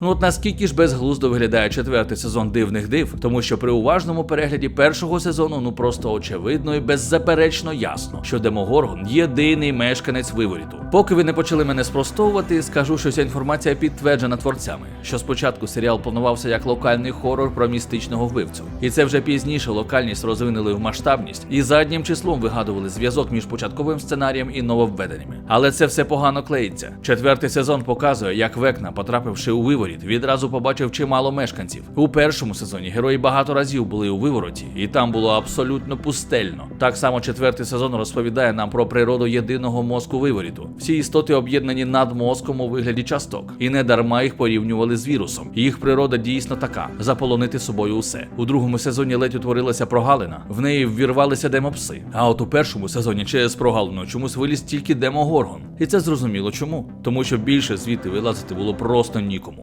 Ну от наскільки ж безглуздо виглядає четвертий сезон дивних див, тому що при уважному перегляді першого сезону ну просто очевидно і беззаперечно ясно, що Демогоргон єдиний мешканець виворіту. Поки ви не почали мене спростовувати, скажу, що ця інформація підтверджена творцями. Що спочатку серіал планувався як локальний хорор про містичного вбивцю, і це вже пізніше локальність розвинули в масштабність і заднім числом вигадували зв'язок між початковим сценарієм і нововведеннями. Але це все погано клеїться. Четвертий сезон показує, як Векна, потрапивши у виворіт, відразу побачив чимало мешканців. У першому сезоні герої багато разів були у вивороті, і там було абсолютно пустельно. Так само четвертий сезон розповідає нам про природу єдиного мозку виворіту. Всі істоти об'єднані над мозком у вигляді часток, і не дарма їх порівнювали з вірусом. Їх природа дійсно така: заполонити собою усе. У другому сезоні ледь утворилася прогалина, в неї ввірвалися демопси. А от у першому сезоні через прогалину чомусь виліз тільки демогоргон. І це зрозуміло чому. Тому що більше звідти вилазити було просто нікому.